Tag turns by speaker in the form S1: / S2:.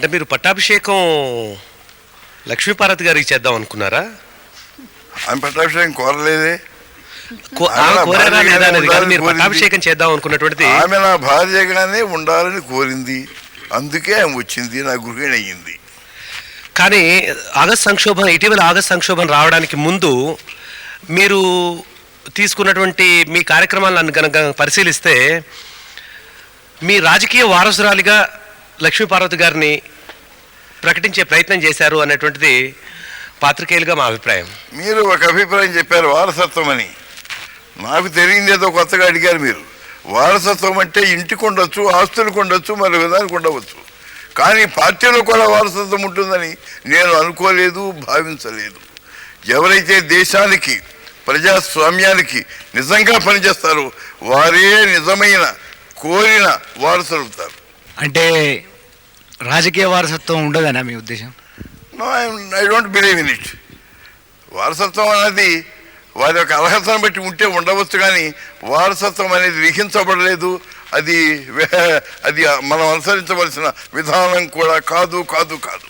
S1: అంటే మీరు పట్టాభిషేకం లక్ష్మీపార్వతి గారికి చేద్దాం అనుకున్నారా?
S2: ఆమె పట్టాభిషేకం కోరలేదే.
S1: పట్టాభిషేకం చేద్దాం అనుకున్నటువంటిది
S2: ఆమె నా భార్యగానే ఉండాలని కోరింది. అందుకే ఆమె వచ్చింది నా గృహిణి అయ్యింది.
S1: కానీ ఆగస్ట్ సంక్షోభం ఇటీవల ఆగస్ట్ సంక్షోభం రావడానికి ముందు మీరు తీసుకున్నటువంటి మీ కార్యక్రమాలను కనుక పరిశీలిస్తే మీ రాజకీయ వారసురాలిగా లక్ష్మీపార్వతి గారిని ప్రకటించే ప్రయత్నం చేశారు అనేటువంటిది పాత్రికేయులుగా మా అభిప్రాయం.
S2: మీరు ఒక అభిప్రాయం చెప్పారు వారసత్వం అని. నాకు తెలియదు ఏదో కొత్తగా అడిగారు మీరు. వారసత్వం అంటే ఇంటికి ఉండొచ్చు ఆస్తులకు ఉండొచ్చు మరి విధానికి ఉండవచ్చు. కానీ పార్టీలో కూడా వారసత్వం ఉంటుందని నేను అనుకోలేదు భావించలేదు. ఎవరైతే దేశానికి ప్రజాస్వామ్యానికి నిజంగా పనిచేస్తారో వారే నిజమైన కోరిన వారసులుతారు
S3: అంటే రాజకీయ వారసత్వం ఉండదనా మీ ఉద్దేశం?
S2: No I don't believe in it వారసత్వం అనేది వారి యొక్క అర్హతను బట్టి ఉంటే ఉండవచ్చు కానీ వారసత్వం అనేది లిఖించబడలేదు అది వే- అది మనం అనుసరించవలసిన విధానం కూడా కాదు కాదు కాదు.